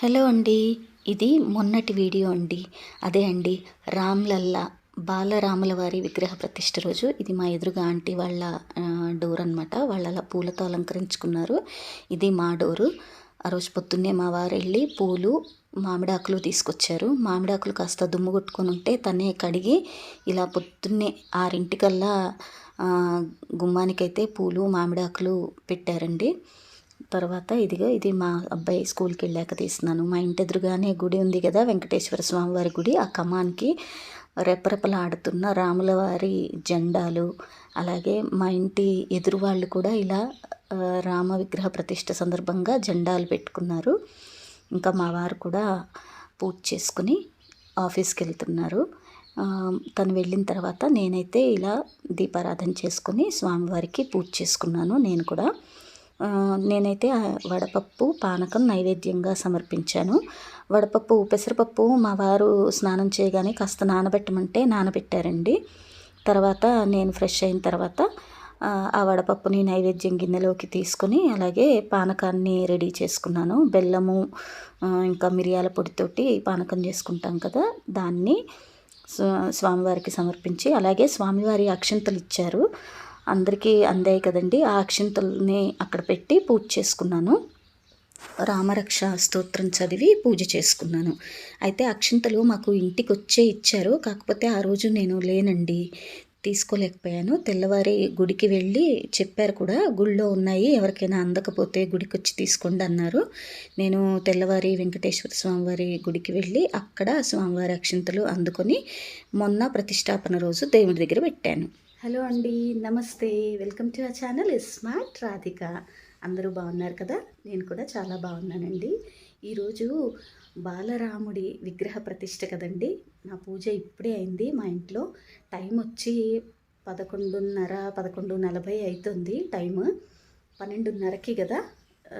Hello అండి ఇది మొన్నటి వీడియో అండి. అదే అండి రామ్లల్లా బాలరాముల వారి విగ్రహ ప్రతిష్ఠ రోజు. ఇది మా ఎదురుగా ఆంటీ వాళ్ళ డోర్ అనమాట వాళ్ళు అలా పూలతో అలంకరించుకున్నారు. ఇది మా డోరు. ఆ రోజు పొద్దున్నే మా వారు వెళ్ళి పూలు మామిడాకులు తీసుకొచ్చారు. మామిడాకులు కాస్త దుమ్ము కొట్టుకొని ఉంటే తనే కడిగి ఇలా పొద్దున్నే ఆరింటికల్లా గుమ్మానికైతే పూలు మామిడాకులు పెట్టారండి. తర్వాత ఇదిగో ఇది మా అబ్బాయి స్కూల్కి వెళ్ళాక తీస్తున్నాను. మా ఇంటి ఎదురుగానే గుడి ఉంది కదా వెంకటేశ్వర స్వామి వారి గుడి. ఆ కమాన్కి రెపరెపలాడుతున్న రాముల వారి జెండాలు అలాగే మా ఇంటి ఎదురు వాళ్ళు కూడా ఇలా రామ విగ్రహ ప్రతిష్ట సందర్భంగా జెండాలు పెట్టుకున్నారు. ఇంకా మా వారు కూడా పూజ చేసుకుని ఆఫీస్కి వెళ్తున్నారు. తను వెళ్ళిన తర్వాత నేనైతే ఇలా దీపారాధన చేసుకుని స్వామివారికి పూజ చేసుకున్నాను నేను కూడా. నేనైతే వడపప్పు పానకం నైవేద్యంగా సమర్పించాను. వడపప్పు పెసరపప్పు మా వారు స్నానం చేయగానే కాస్త నానబెట్టమంటే నానబెట్టారండి. తర్వాత నేను ఫ్రెష్ అయిన తర్వాత ఆ, వడపప్పుని నైవేద్యం గిన్నెలోకి తీసుకొని అలాగే పానకాన్ని రెడీ చేసుకున్నాను. బెల్లము ఇంకా మిరియాల పొడితోటి పానకం చేసుకుంటాం కదా దాన్ని స్వా- స్వామివారికి సమర్పించి అలాగే స్వామివారి అక్షంతలు ఇచ్చారు. అందరికీ అందాయి కదండి. ఆ అక్షింతల్ని అక్కడ పెట్టి పూజ చేసుకున్నాను. రామరక్ష స్తోత్రం చదివి పూజ చేసుకున్నాను. అయితే అక్షింతలు మాకు ఇంటికి వచ్చే ఇచ్చారు. కాకపోతే ఆ రోజు నేను లేనండి. తీసుకోలేకపోయాను. తెల్లవారి గుడికి వెళ్ళి చెప్పారు కూడా గుళ్ళో ఉన్నాయి. ఎవరికైనా అందకపోతే గుడికి వచ్చి తీసుకోండి అన్నారు. నేను తెల్లవారి వెంకటేశ్వర స్వామివారి గుడికి వెళ్ళి అక్కడ స్వామివారి అక్షింతలు అందుకొని మొన్న ప్రతిష్టాపన రోజు దేవుడి దగ్గర పెట్టాను. హలో అండి నమస్తే. Welcome to a channel smart Radhika. అందరూ బాగున్నారు కదా? నేను కూడా చాలా బాగున్నానండి. ఈరోజు బాలరాముడి విగ్రహ ప్రతిష్ఠ కదండి. నా పూజ ఇప్పుడే అయింది. మా ఇంట్లో టైం వచ్చి పదకొండున్నర పదకొండు నలభై అవుతుంది టైము. పన్నెండున్నరకి కదా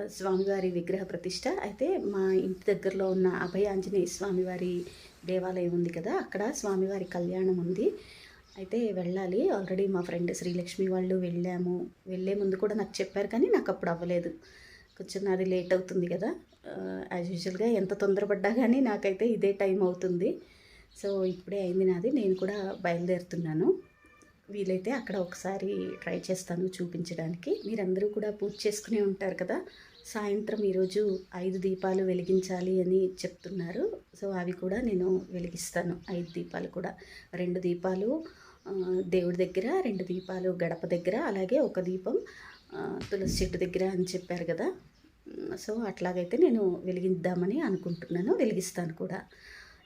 స్వామివారి విగ్రహ ప్రతిష్ట. అయితే మా ఇంటి దగ్గరలో ఉన్న అభయ ఆంజనేయ స్వామివారి దేవాలయం ఉంది కదా అక్కడ స్వామివారి కళ్యాణం ఉంది. అయితే వెళ్ళాలి. ఆల్రెడీ మా ఫ్రెండ్ శ్రీలక్ష్మి వాళ్ళు వెళ్ళాము. వెళ్ళే ముందు కూడా నాకు చెప్పారు కానీ నాకు అప్పుడు అవ్వలేదు. కొంచెం నాది లేట్ అవుతుంది కదా. యాజ్ యూజువల్గా ఎంత తొందరపడ్డా కానీ నాకైతే ఇదే టైం అవుతుంది. సో ఇప్పుడే అయింది నాది. నేను కూడా బయలుదేరుతున్నాను. వీలైతే అక్కడ ఒకసారి ట్రై చేస్తాను చూపించడానికి. మీరందరూ కూడా పూజ చేసుకునే ఉంటారు కదా. సాయంత్రం ఈరోజు ఐదు దీపాలు వెలిగించాలి అని చెప్తున్నారు. సో అవి కూడా నేను వెలిగిస్తాను. ఐదు దీపాలు కూడా. రెండు దీపాలు దేవుడి దగ్గర రెండు దీపాలు గడప దగ్గర అలాగే ఒక దీపం తులసి చెట్టు దగ్గర అని చెప్పారు కదా. సో అట్లాగైతే నేను వెలిగిద్దామని అనుకుంటున్నాను వెలిగిస్తాను కూడా.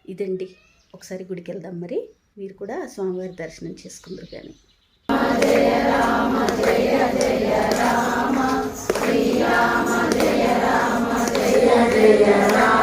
ఇదండి. ఒకసారి గుడికి వెళ్దాం మరి. మీరు కూడా స్వామివారి దర్శనం చేసుకుందరు కానీ. గుళ్ళో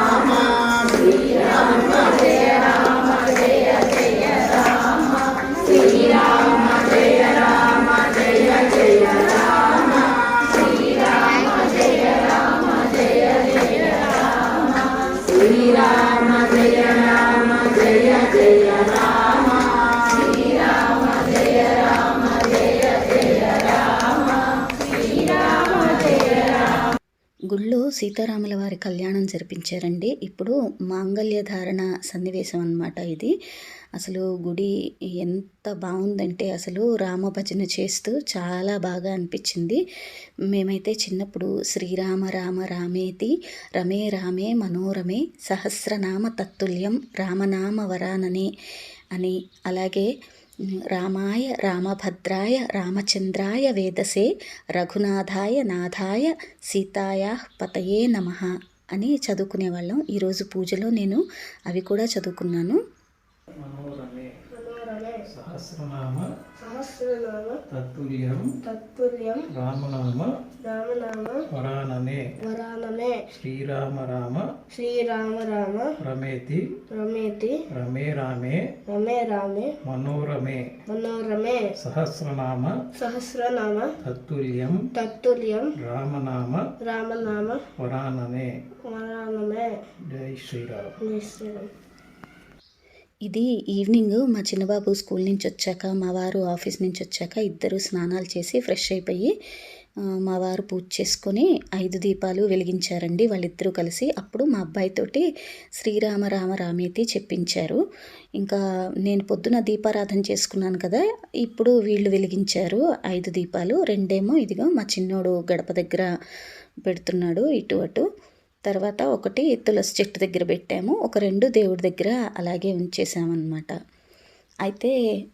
సీతారాముల వారి కళ్యాణం జరిపించారండి. ఇప్పుడు మాంగళ్య ధారణ సన్నివేశం అన్నమాట ఇది. అసలు గుడి ఎంత బాగుందంటే అసలు రామ భజన చేస్తూ చాలా బాగా అనిపించింది. మేమైతే చిన్నప్పుడు శ్రీరామ రామ రామేతి రమే రామే మనోరమే సహస్రనామ తత్తుల్యం రామనామ వరాననే అని అలాగే రామాయ రామభద్రాయ రామచంద్రాయ వేదసే రఘునాథాయ నాథాయ సీతాయా పతయే నమ అని చదువుకునేవాళ్ళం. ఈరోజు పూజలో నేను అవి కూడా చదువుకున్నాను. మనోరమే సహస్రనామ సహస్రనామ తత్తుల్యం తత్తుల్యం రామనామ రామనామ వరాననే వరానమే శ్రీరామ రామ శ్రీరామ రామ రమేతి రమేతి రమే రామే రమే రామే మనోరమే మనోరమే సహస్రనామ సహస్రనామ తత్తుల్యం తత్తుల్యం రామనామ రామనామ వరాననే. వరానమే జై శ్రీరామ్. నిశ్చయం ఇది ఈవినింగ్ మా చిన్నబాబు స్కూల్ నుంచి వచ్చాక మా వారు ఆఫీస్ నుంచి వచ్చాక ఇద్దరు స్నానాలు చేసి ఫ్రెష్ అయిపోయి మా వారు పూజ చేసుకొని ఐదు దీపాలు వెలిగించారండి వాళ్ళిద్దరూ కలిసి. అప్పుడు మా అబ్బాయితోటి శ్రీరామ రామ రామేతి చెప్పించారు. ఇంకా నేను పొద్దున దీపారాధన చేసుకున్నాను కదా ఇప్పుడు వీళ్ళు వెలిగించారు ఐదు దీపాలు. రెండేమో ఇదిగో మా చిన్నోడు గడప దగ్గర పెడుతున్నాడు ఇటు అటు. తర్వాత ఒకటి తులసి చెట్టు దగ్గర పెట్టాము. ఒక రెండు దేవుడి దగ్గర అలాగే ఉంచేసామన్నమాట. అయితే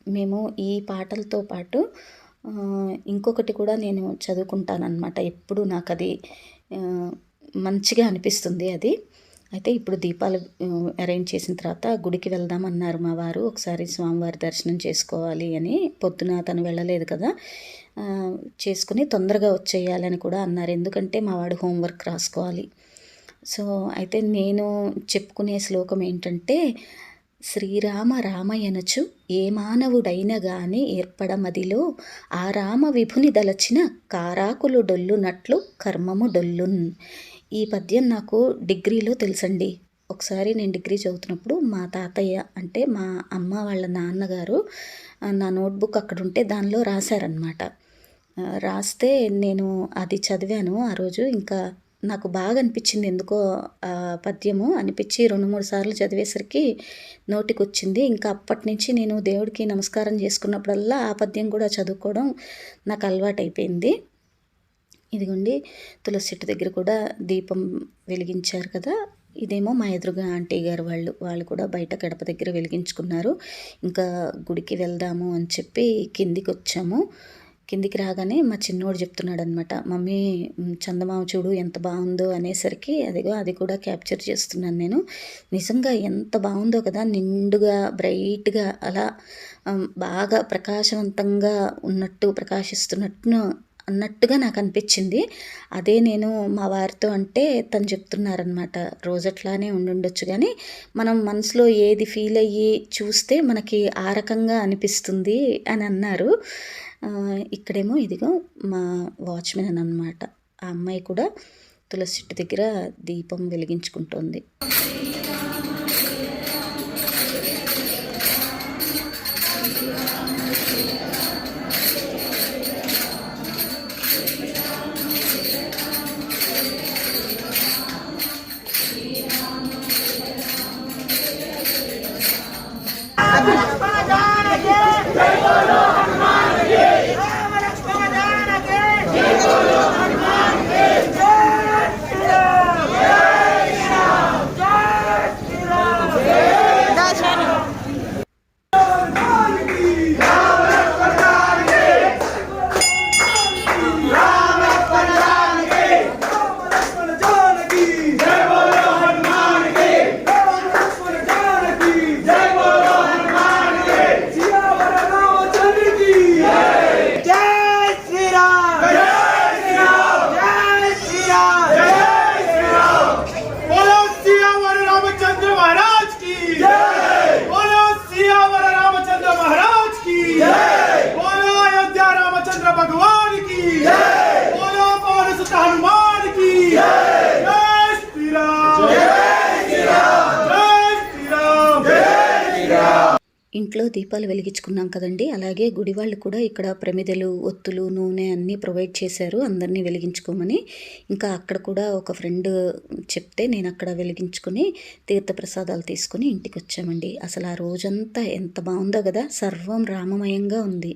మేము ఈ పాటలతో పాటు ఇంకొకటి కూడా నేను చదువుకుంటానన్నమాట. ఎప్పుడు నాకు అది మంచిగా అనిపిస్తుంది అది. అయితే ఇప్పుడు దీపాలు అరేంజ్ చేసిన తర్వాత గుడికి వెళ్దాం అన్నారు మా వారు. ఒకసారి స్వామివారి దర్శనం చేసుకోవాలి అని పొద్దున తను వెళ్ళలేదు కదా. చేసుకుని తొందరగా వచ్చేయాలని కూడా అన్నారు. ఎందుకంటే మా వాడు హోంవర్క్ రాసుకోవాలి. సో అయితే నేను చెప్పుకునే శ్లోకం ఏంటంటే శ్రీరామ రామయనచు ఏ మానవుడైన గాని ఏర్పడమదిలో ఆ రామ విభుని దలచిన కారాకులు డొల్లునట్లు కర్మము డొల్లున్. ఈ పద్యం నాకు డిగ్రీలో తెలుసండి. ఒకసారి నేను డిగ్రీ చదువుతున్నప్పుడు మా తాతయ్య అంటే మా అమ్మ వాళ్ళ నాన్నగారు నా నోట్బుక్ అక్కడ ఉంటే దానిలో రాశారనమాట రాస్తే నేను అది చదివాను. ఆ రోజు ఇంకా నాకు బాగా అనిపించింది ఎందుకో ఆ పద్యము. అనిపించి రెండు మూడు సార్లు చదివేసరికి నోటికి వచ్చింది ఇంకా అప్పటి నుంచి నేను దేవుడికి నమస్కారం చేసుకున్నప్పుడల్లా ఆ పద్యం కూడా చదువుకోవడం నాకు అలవాటైపోయింది. ఇదిగోండి తులసి చెట్టు దగ్గర కూడా దీపం వెలిగించారు కదా. ఇదేమో మా ఎదురుగా ఆంటీ గారు వాళ్ళు వాళ్ళు కూడా బయట గడప దగ్గర వెలిగించుకున్నారు. ఇంకా గుడికి వెళ్దాము అని చెప్పి కిందికి వచ్చాము కిందికి రాగానే మా చిన్నోడు చెప్తున్నాడు అనమాట మమ్మీ చందమామ చూడు ఎంత బాగుందో అనేసరికి అదిగో అది కూడా క్యాప్చర్ చేస్తున్నాను నేను. నిజంగా ఎంత బాగుందో కదా నిండుగా బ్రైట్గా అలా బాగా ప్రకాశవంతంగా ఉన్నట్టు ప్రకాశిస్తున్నట్టు అన్నట్టుగా నాకు అనిపించింది. అదే నేను మా వారితో అంటే తను చెప్తున్నారనమాట రోజట్లానే ఉండుండొచ్చు కానీ మనం మనసులో ఏది ఫీల్ అయ్యి చూస్తే మనకి ఆ రకంగా అనిపిస్తుంది అని అన్నారు. ఇక్కడేమో ఇదిగో మా వాచ్మెన్ అనమాట ఆ అమ్మాయి కూడా తులసి చెట్టు దగ్గర దీపం వెలిగించుకుంటుంది. ఇంట్లో దీపాలు వెలిగించుకున్నాం కదండి. అలాగే గుడి వాళ్ళు కూడా ఇక్కడ ప్రమిదలు ఒత్తులు నూనె అన్నీ ప్రొవైడ్ చేశారు. అందరినీ వెలిగించుకోమని. ఇంకా అక్కడ కూడా ఒక ఫ్రెండ్ చెప్తే నేను అక్కడ వెలిగించుకుని తీర్థప్రసాదాలు తీసుకుని ఇంటికి వచ్చామండి. అసలు ఆ రోజంతా ఎంత బాగుందో కదా. సర్వం రామమయంగా ఉంది.